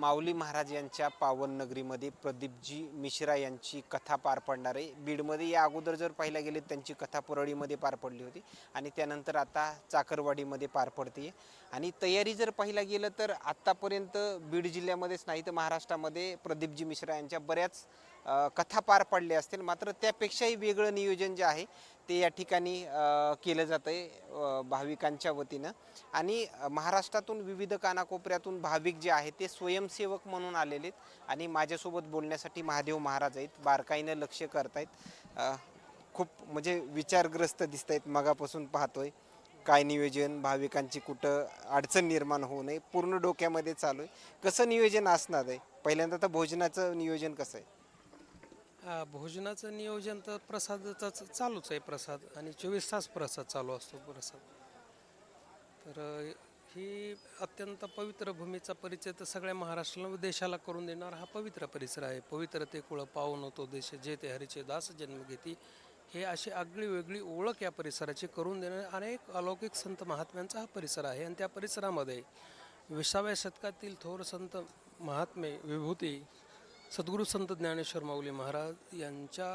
माऊली महाराज यांच्या पावन नगरीमध्ये प्रदीपजी मिश्रा यांची कथा पार पडणार आहे. बीडमध्ये या अगोदर जर पाहिला गेले त्यांची कथा परळीमध्ये पार पडली होती. आणि त्यानंतर आता चाकरवाडीमध्ये पार पडते. आणि तयारी जर पाहिला गेलं तर आत्तापर्यंत बीड जिल्ह्यामध्येच नाही तर महाराष्ट्रामध्ये प्रदीपजी मिश्रा यांच्या बऱ्याच कथा पार पडल्या असतील. मात्र त्यापेक्षाही वेगळं नियोजन जे आहे ते या ठिकाणी केलं जातं आहे भाविकांच्या वतीनं. आणि महाराष्ट्रातून विविध कानाकोपऱ्यातून भाविक जे आहेत ते स्वयंसेवक म्हणून आलेले आहेत. आणि माझ्यासोबत बोलण्यासाठी महादेव महाराज आहेत. बारकाईनं लक्ष करतायत. खूप म्हणजे विचारग्रस्त दिसत आहेत मगापासून पाहतोय काय नियोजन भाविकांची कुठं अडचण निर्माण होऊ नये पूर्ण डोक्यामध्ये चालू आहे. कसं नियोजन असणार आहे? पहिल्यांदा तर भोजनाचं नियोजन कसं आहे? भोजनाचं नियोजन तर प्रसादाचं चालूच आहे प्रसाद आणि चोवीस तास प्रसाद चालू असतो प्रसाद. तर ही अत्यंत पवित्र भूमीचा परिचय तर सगळ्या महाराष्ट्राला व देशाला करून देणारा हा पवित्र परिसर आहे. पवित्र ते कुळ पावन होतो देश जे ते हरीचे दास जन्म घेती हे अशी आगळी वेगळी ओळख या परिसराची करून देणारे अनेक अलौकिक संत महात्म्यांचा हा परिसर आहे आणि त्या परिसरामध्ये विसाव्या शतकातील थोर संत महात्मे विभूती सद्गुरू संत ज्ञानेश्वर माऊली महाराज यांच्या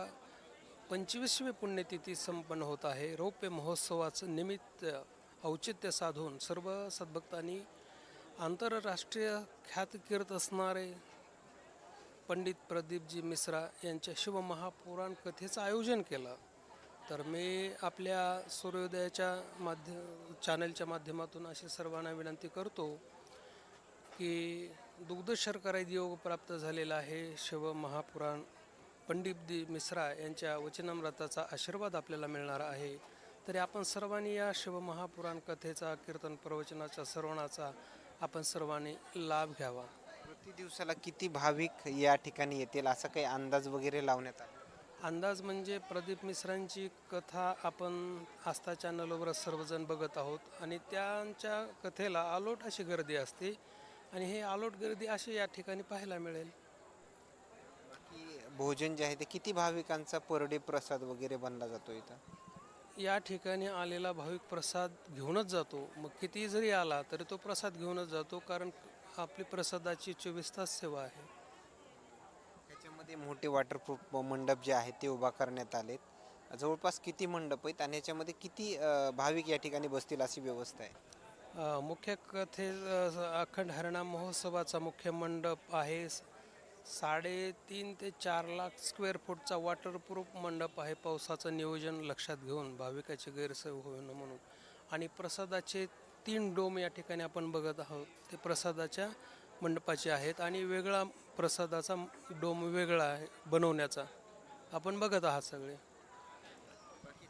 पंचवीसवी पुण्यतिथी संपन्न होत आहे. रौप्य महोत्सवाचं निमित्त औचित्य साधून सर्व सद्भक्तांनी आंतरराष्ट्रीय ख्यातकीर्त असणारे पंडित प्रदीपजी मिश्रा यांच्या शिवमहापुराण कथेचं आयोजन केलं. तर मी आपल्या सूर्योदयाच्या माध्य चॅनलच्या माध्यमातून अशी सर्वांना विनंती करतो की दुग्ध शर्कराई योग प्राप्त झालेला आहे. शिव महापुराण पंडित दी मिश्रा यांच्या वचनामृताचा आशीर्वाद आपल्याला मिळणार आहे. तरी आपण सर्वांनी या शिव महापुराण कथेचा कीर्तन प्रवचनाचा श्रवणाचा आपण सर्वांनी लाभ घ्यावा. प्रति दिवसाला किती भाविक या ठिकाणी येतील? असा काही अंदाज वगैरे लावण्यात आला? अंदाज म्हणजे प्रदीप मिश्रांची कथा आपण आस्था चॅनलवरच सर्वजण बघत आहोत आणि त्यांच्या कथेला आलोट अशी गर्दी असते. आणि हे आलोट गर्दी अशी या ठिकाणी पाहायला मिळेल. भोजन जे आहे ते किती भाविकांचा पर डे प्रसाद वगैरे बनला जातो इथं? या ठिकाणी आलेला भाविक प्रसाद घेऊनच जातो. मग किती जरी आला तरी तो प्रसाद घेऊनच जातो कारण आपली प्रसादाची चोवीस तास सेवा आहे. त्याच्यामध्ये मोठे वॉटरप्रूफ मंडप जे आहेत ते उभा करण्यात आलेत. जवळपास किती मंडप आहेत आणि याच्यामध्ये किती भाविक या ठिकाणी बसतील अशी व्यवस्था आहे? मुख्य कथे अखंड हरिणाम महोत्सवाचा मुख्य मंडप आहे. साडेतीन ते चार लाख स्क्वेअर फूटचा वॉटरप्रूफ मंडप आहे. पावसाचं नियोजन लक्षात घेऊन भाविकाची गैरसोय होऊ नये म्हणून. आणि प्रसादाचे तीन डोम या ठिकाणी आपण बघत आहोत. ते प्रसादाच्या मंडपाचे आहेत आणि वेगळा प्रसादाचा डोम वेगळा आहे बनवण्याचा. आपण बघत आहात सगळे.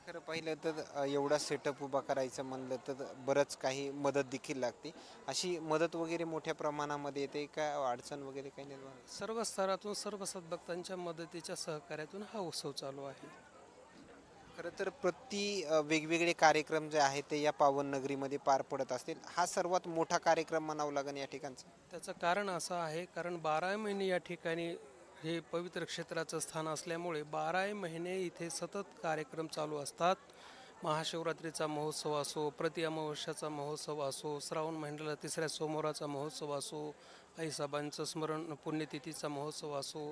खरं पाहिलं तर एवढा सेटअप उभा करायचं म्हणलं तर बरंच काही मदत देखील लागते. अशी मदत वगैरे मोठ्या प्रमाणामध्ये येते का? अडचण वगैरे काही निर्माण? सर्व स्तरातून सर्व सद्भक्तांच्या मदतीच्या सहकार्यातून हा उत्सव चालू आहे. खरं तर प्रति वेगवेगळे कार्यक्रम जे आहेत ते या पावन नगरीमध्ये पार पडत असतील. हा सर्वात मोठा कार्यक्रम म्हणावा लागेल या ठिकाणचा? त्याचं कारण असं आहे कारण बारा महिने या ठिकाणी हे पवित्र क्षेत्राचं स्थान असल्यामुळे बाराही महिने इथे सतत कार्यक्रम चालू असतात. महाशिवरात्रीचा महोत्सव असो प्रति अमावस्याचा महोत्सव असो श्रावण महिन्याला तिसऱ्या सोमवाराचा महोत्सव असो आईसाबांचं स्मरण पुण्यतिथीचा महोत्सव असो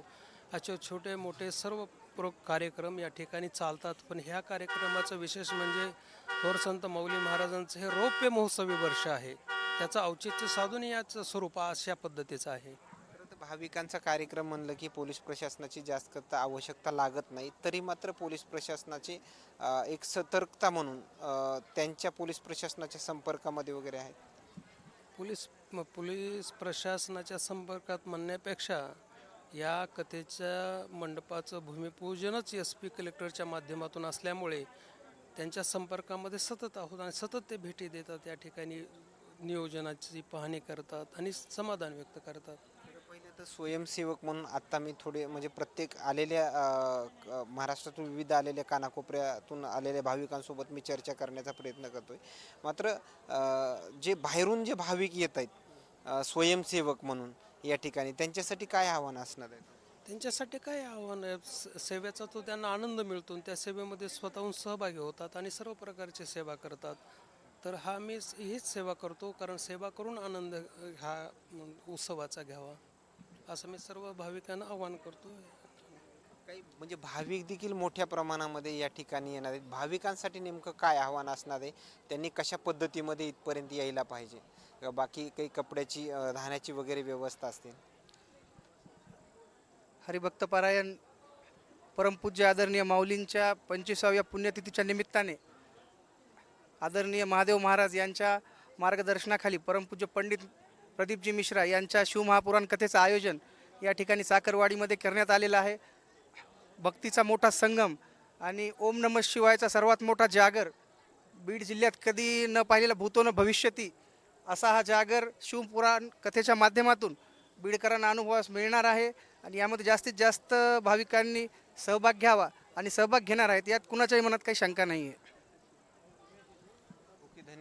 असे छोटे मोठे सर्व प्रो कार्यक्रम या ठिकाणी चालतात. पण ह्या कार्यक्रमाचं विशेष म्हणजे थोर संत मौली महाराजांचं हे रौप्य महोत्सवी वर्ष आहे. त्याचं औचित्य साधून याचं स्वरूप अशा पद्धतीचं आहे. भाविकांचा कार्यक्रम म्हणलं की पोलीस प्रशासनाची जास्त आवश्यकता लागत नाही. तरी मात्र पोलीस प्रशासनाची एक सतर्कता म्हणून त्यांच्या पोलीस प्रशासनाच्या संपर्कामध्ये वगैरे आहेत. पोलीस पोलीस प्रशासनाच्या संपर्कात म्हणण्यापेक्षा या कथेच्या मंडपाचं भूमिपूजनच एस पी कलेक्टरच्या माध्यमातून असल्यामुळे त्यांच्या संपर्कामध्ये सतत आहोत आणि सतत ते भेटी देतात. या ठिकाणी नियोजनाची पाहणी करतात आणि समाधान व्यक्त करतात. स्वयंसेवक म्हणून आत्ता मी थोडे म्हणजे प्रत्येक आलेल्या अ, क- महाराष्ट्रातून विविध आलेल्या कानाकोपऱ्यातून आलेल्या भाविकांसोबत मी चर्चा करण्याचा प्रयत्न करतोय. मात्र अ, जे बाहेरून जे भाविक येत आहेत अ, स्वयंसेवक म्हणून या ठिकाणी त्यांच्यासाठी काय आव्हान असणार आहे? त्यांच्यासाठी काय आव्हान आहे? स- सेवेचा तो त्यांना आनंद मिळतो आणि त्या सेवेमध्ये स्वतःहून सहभागी होतात आणि सर्व प्रकारची सेवा करतात. तर हा मी स- हीच सेवा करतो कारण सेवा करून आनंद अ, हा म, उत्सवाचा घ्यावा. असं मी सर्व भाविकांना आवाहन करतो काही म्हणजे भाविक देखील मोठ्या प्रमाणामध्ये या ठिकाणी येणार आहेत. भाविकांसाठी नेमकं काय आव्हान असणार आहे? त्यांनी कशा पद्धतीमध्ये इथपर्यंत यायला पाहिजे? किंवा बाकी काही कपड्याची राहण्याची वगैरे व्यवस्था असते हरिभक्तपारायण परमपूज्य आदरणीय माऊलींच्या पंचवीसाव्या पुण्यतिथीच्या निमित्ताने आदरणीय महादेव महाराज यांच्या मार्गदर्शनाखाली परमपूज्य पंडित प्रदीपजी मिश्रा यांच्या शिवमहापुराण कथेचं आयोजन या ठिकाणी साखरवाडीमध्ये करण्यात आलेलं आहे. भक्तीचा मोठा संगम आणि ओम नम शिवायचा सर्वात मोठा जागर बीड जिल्ह्यात कधी न पाहिलेला भूतो न भविष्यती असा हा जागर शिवपुराण कथेच्या माध्यमातून बीडकरांना अनुभवास मिळणार आहे आणि यामध्ये जास्तीत जास्त भाविकांनी सहभाग घ्यावा आणि सहभाग घेणार आहेत. यात कुणाच्याही मनात काही शंका नाही आहे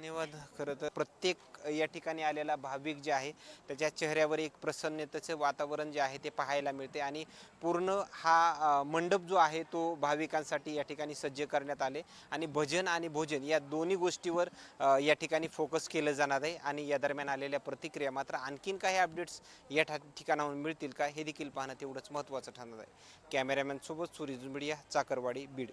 धन्यवाद. खरं तर प्रत्येक या ठिकाणी आलेला भाविक जे आहे त्याच्या चेहऱ्यावर एक प्रसन्नतेचं वातावरण जे आहे ते पाहायला मिळते आणि पूर्ण हा मंडप जो आहे तो भाविकांसाठी या ठिकाणी सज्ज करण्यात आले आणि भजन आणि भोजन या दोन्ही गोष्टीवर या ठिकाणी फोकस केलं जाणार आहे आणि या दरम्यान आलेल्या प्रतिक्रिया मात्र आणखीन काही अपडेट्स या ठा- ठिकाणाहून मिळतील का हे देखील पाहणं तेवढंच महत्त्वाचं ठरणार आहे. कॅमेरामॅनसोबत सुरिज मीडिया चाकरवाडी बीड.